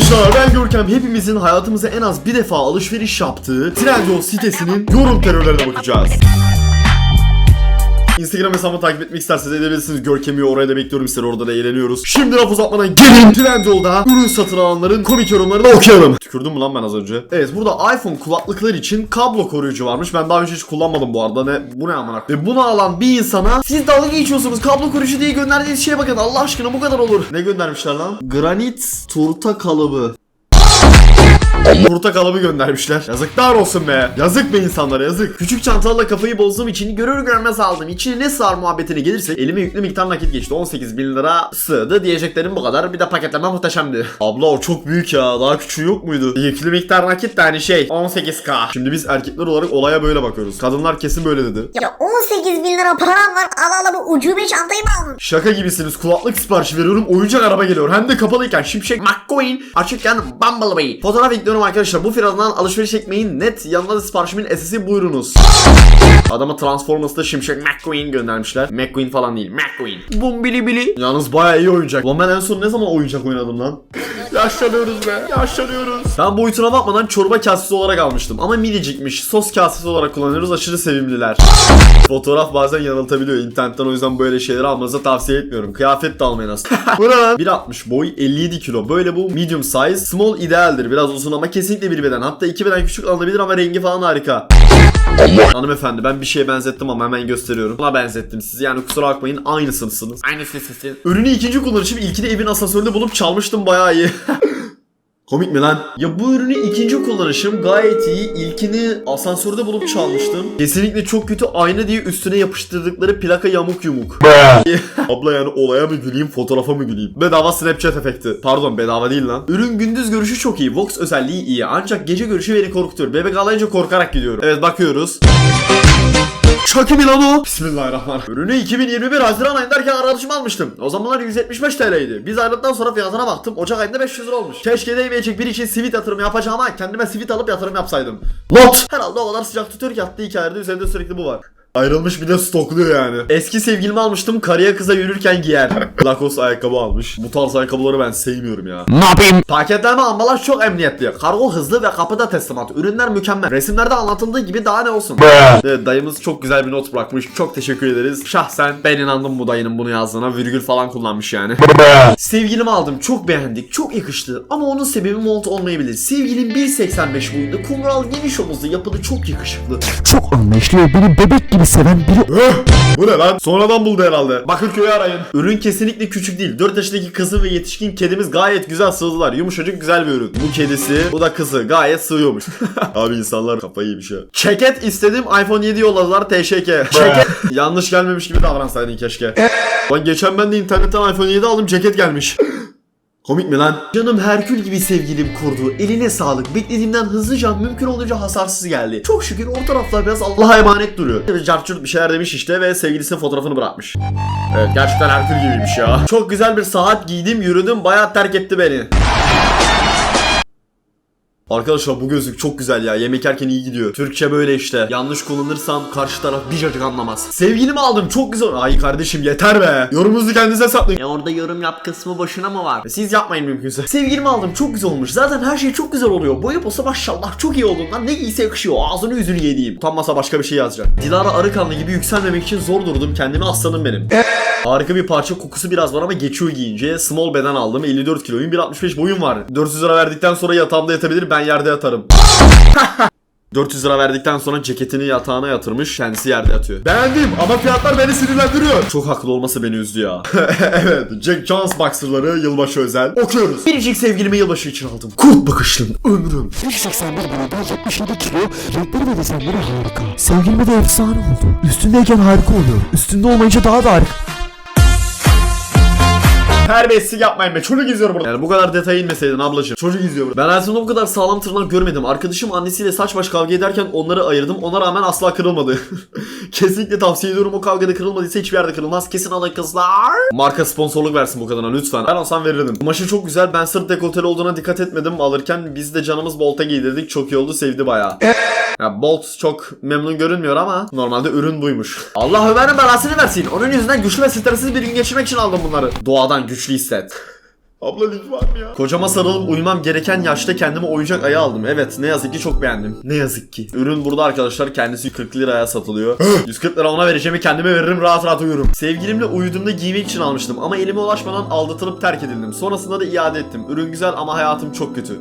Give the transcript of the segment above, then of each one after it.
Arkadaşlar ben Görkem hepimizin hayatımıza en az bir defa alışveriş yaptığı Trendyol sitesinin yorum terörlerine bakacağız. Instagram hesabımı takip etmek isterseniz edebilirsiniz. Görkem'i oraya da bekliyorum sizleri orada da eğleniyoruz. Şimdi laf uzatmadan gelin Trendyol'da ürün satın alanların komik yorumlarını okuyalım. Tükürdüm mü lan ben az önce? Evet burada iPhone kulaklıklar için kablo koruyucu varmış. Ben daha önce hiç kullanmadım bu arada. Ne, bu ne amına? Ve bunu alan bir insana siz dalga geçiyorsunuz kablo koruyucu diye gönderdiğiniz şeye bakın Allah aşkına bu kadar olur. Ne göndermişler lan? Granit turta kalıbı. Turta kalıbı göndermişler. Yazıklar olsun be. Yazık be insanlara yazık. Küçük çantalarla kafayı bozduğum için görür görmez aldım. İçine ne sığar muhabbetine gelirsek elime yüklü miktar nakit geçti. 18 bin lira sığdı diyeceklerim bu kadar. Bir de paketleme muhteşemdi. Abla o çok büyük ya. Daha küçüğü yok muydu? Yüklü miktar nakit de hani şey 18k. Şimdi biz erkekler olarak olaya böyle bakıyoruz. Kadınlar kesin böyle dedi. Ya 18 bin lira param var al al bu ucube çantayı mı aldın? Şaka gibisiniz. Kulaklık siparişi veriyorum. Oyuncak araba geliyor. Hem de kapalıyken Şimşek McQueen açıkken Bumblebee. Fotoğraf ekliyorum arkadaşlar. Bu fiyatından alışveriş ekmeğin net yanında da siparişimin esesi buyurunuz. Adama Transformers'ta Şimşek McQueen göndermişler. McQueen falan değil. McQueen. Bum bili bili. Yalnız bayağı iyi oyuncak. Lan ben en son ne zaman oyuncak oynadım lan? Yaşlanıyoruz be. Yaşlanıyoruz. Ben boyutuna bakmadan çorba kasesi olarak almıştım. Ama minicikmiş. Sos kasesi olarak kullanıyoruz. Aşırı sevimliler. Fotoğraf bazen yanıltabiliyor internetten o yüzden böyle şeyleri almanızı tavsiye etmiyorum. Kıyafet de almayın aslında. Bu ne lan? 1.60 boy 57 kilo. Böyle bu medium size. Small idealdir. Biraz uzun ama kesinlikle bir beden. Hatta iki beden küçük alınabilir ama rengi falan harika. Hanımefendi ben bir şeye benzettim ama hemen gösteriyorum. Buna benzettim sizi yani kusura bakmayın aynısınız. Aynısınız. Ürünü ikinci kullanışım ilkini evin asansöründe bulup çalmıştım bayağı iyi. Komik mi lan? Ya bu ürünü ikinci kullanışım gayet iyi. İlkini asansörde bulup çalmıştım. Kesinlikle çok kötü ayna diye üstüne yapıştırdıkları plaka yamuk yumuk. Abla yani olaya mı güleyim fotoğrafa mı güleyim? Bedava Snapchat efekti. Pardon bedava değil lan. Ürün gündüz görüşü çok iyi. Vox özelliği iyi. Ancak gece görüşü beni korkutuyor. Bebek ağlayınca korkarak gidiyorum. Evet bakıyoruz. Chucky mi lan o? Bismillahirrahmanirrahim. Ürünü 2021 Haziran ayındayken arkadaşım almıştım. O zamanlar 175 TL'ydi. Biz ayrıldıktan sonra fiyatına baktım. Ocak ayında 500 lira olmuş. Keşke değmeyecek bir için sivit yatırım yapacağıma kendime sivit alıp yatırım yapsaydım. Not! Herhalde o kadar sıcak tutuyor ki attığı hikayede üzerinde sürekli bu var. Ayrılmış bir de stokluyor yani. Eski sevgilimi almıştım karıya kıza yürürken giyer. Lacoste ayakkabı almış. Bu tarz ayakkabıları ben sevmiyorum ya. Ne yapayım? Paketleme ambalaj çok emniyetli. Kargo hızlı ve kapıda teslimat. Ürünler mükemmel. Resimlerde anlatıldığı gibi daha ne olsun. Evet, dayımız çok güzel bir not bırakmış. Çok teşekkür ederiz. Şahsen ben inandım bu dayının bunu yazdığına. Virgül falan kullanmış yani. Sevgilimi aldım. Çok beğendik. Çok yakıştı. Ama onun sebebi mont olmayabilir. Sevgilim 1.85 boyunda. Kumral geniş omuzlu. Yapılı çok yakışıklı. Çok anlayışlı ve beni bebek gibi seven biri Bu ne lan? Sonradan buldu herhalde. Bakırköy'ü arayın. Ürün kesinlikle küçük değil. 4 yaşındaki kızı ve yetişkin kedimiz gayet güzel sığdılar. Yumuşacık güzel bir ürün. Bu kedisi, bu da kızı gayet sığıyormuş. Abi insanlar kafayı yemiş ya. Ceket istedim iPhone 7 yolladılar TŞK. Ceket yanlış gelmemiş gibi davransaydın keşke. Lan geçen ben de internetten iPhone 7 aldım ceket gelmiş. Komik mi lan? Canım Herkül gibi sevgilim kurdu. Eline sağlık. Beklediğimden hızlıca mümkün olunca hasarsız geldi. Çok şükür o taraflar biraz Allah'a emanet duruyor. Carçurt bir şeyler demiş işte ve sevgilisinin fotoğrafını bırakmış. Evet gerçekten Herkül gibiymiş ya. Çok güzel bir saat giydim yürüdüm bayağı terk etti beni. Arkadaşlar bu gözlük çok güzel ya. Yemek yerken iyi gidiyor. Türkçe böyle işte. Yanlış kullanırsam karşı taraf bir cacık anlamaz. Sevgilimi aldım çok güzel. Ay kardeşim yeter be. Yorumunuzu kendinize saklayın. E orada yorum yap kısmı boşuna mı var? Siz yapmayın mümkünse. Sevgilimi aldım çok güzel olmuş. Zaten her şey çok güzel oluyor. Boyu posa maşallah çok iyi olduğundan ne giyse yakışıyor. Ağzını yüzünü yediğim. Utanmasa başka bir şey yazacak. Dilara Arıkanlı gibi yükselmemek için zor durdum. Kendimi aslanım benim. Harika bir parça kokusu biraz var ama geçiyor giyince. Small beden aldım. 54 kiloyum. 1.65 boyum var. 400 lira verdikten sonra yatağımda yatabilir. Ben yerde yatarım. 400 lira verdikten sonra ceketini yatağına yatırmış. Kendisi yerde yatıyor. Beğendim ama fiyatlar beni sinirlendiriyor. Çok haklı olması beni üzdü ya. evet. Jack Jones boxerları yılbaşı özel. Okuyoruz. Biricik sevgilimi yılbaşı için aldım. Kurt bakışlım. Ömrüm. 181 boyunda 77 kilo, renkleri ve desenleri harika. Sevgilime de efsane oldu. Üstündeyken harika oluyor. Üstünde olmayınca daha da harika. Terbiyesizlik yapmayın be. Çocuk izliyor burada. Yani bu kadar detaya inmeseydin ablacığım. Çocuk izliyor burada. Ben hayatımda bu kadar sağlam tırnak görmedim. Arkadaşım annesiyle saç baş kavga ederken onları ayırdım. Ona rağmen asla kırılmadı. Kesinlikle tavsiye ediyorum. O kavgada kırılmadıysa hiçbir yerde kırılmaz. Kesin alın kızlar. Marka sponsorluk versin bu kadına lütfen. Ben olsam verirdim. Kumaşı çok güzel. Ben sırt dekolteli olduğuna dikkat etmedim alırken. Biz de canımız Bolt'a giydirdik. Çok iyi oldu. Sevdi bayağı. Ya Bolt çok memnun görünmüyor ama normalde ürün buymuş. Allah Ömer'in belasını versin. Onun yüzünden güçlü ve stressiz bir gün geçirmek için aldım bunları. Doğadan güçlü hisset. Abla lütfen ya. Kocama sarılıp uyumam gereken yaşta kendime oyuncak ayı aldım. Evet ne yazık ki çok beğendim. Ne yazık ki. Ürün burada arkadaşlar kendisi 40 liraya satılıyor. 140 lira ona vereceğimi kendime veririm rahat rahat uyurum. Sevgilimle uyuduğumda giymek için almıştım ama elime ulaşmadan aldatılıp terk edildim. Sonrasında da iade ettim. Ürün güzel ama hayatım çok kötü.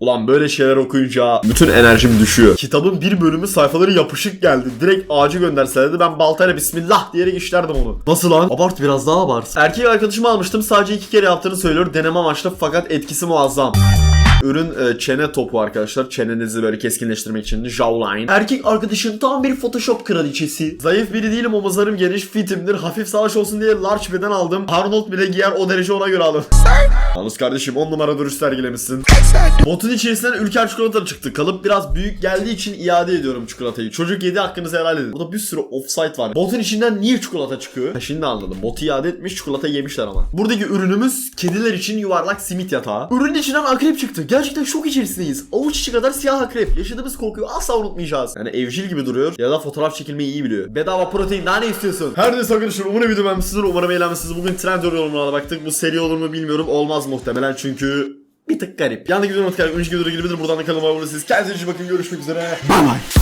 Ulan böyle şeyler okuyunca bütün enerjim düşüyor. Kitabın bir bölümü sayfaları yapışık geldi. Direkt ağacı gönderselerdi ben baltayla bismillah diyerek işlerdim onu. Nasıl lan? Abart biraz daha abart. Erkek arkadaşımı almıştım sadece iki kere yaptığını söylüyor deneme amaçlı fakat etkisi muazzam. Ürün e, çene topu arkadaşlar. Çenenizi böyle keskinleştirmek için. Jawline. Erkek arkadaşım tam bir Photoshop kraliçesi. Zayıf biri değilim omuzlarım geniş fitimdir. Hafif savaş olsun diye large beden aldım. Arnold bile giyer o derece ona göre aldım. Yalnız kardeşim 10 numara duruş sergilemişsin. Botun içerisinden ülker çikolata çıktı. Kalıp biraz büyük geldiği için iade ediyorum çikolatayı. Çocuk yedi hakkınızı helal edin. Burada bir sürü offsite var. Botun içinden niye çikolata çıkıyor? Ha, şimdi anladım. Botu iade etmiş çikolata yemişler ama. Buradaki ürünümüz kediler için yuvarlak simit yatağı. Ürünün içinden akrep çıktı. Gerçekten şok içerisindeyiz. Avuç içi kadar siyah akrep. Yaşadığımız korkuyu asla unutmayacağız. Yani evcil gibi duruyor ya da fotoğraf çekilmeyi iyi biliyor. Bedava protein daha ne istiyorsun? Her neyse arkadaşlar umarım video beğenmişsinizdir. Umarım eğlenmişsiniz. Bugün trend yorumlarına baktık. Bu seri olur mu bilmiyorum. Olmaz muhtemelen çünkü bir tık garip. Yandaki videonun tıklayarak önceki videoda girebilir. Buradan da kanalıma abone olabilirsiniz. Kendinize iyi bakın. Görüşmek üzere. Bye bye.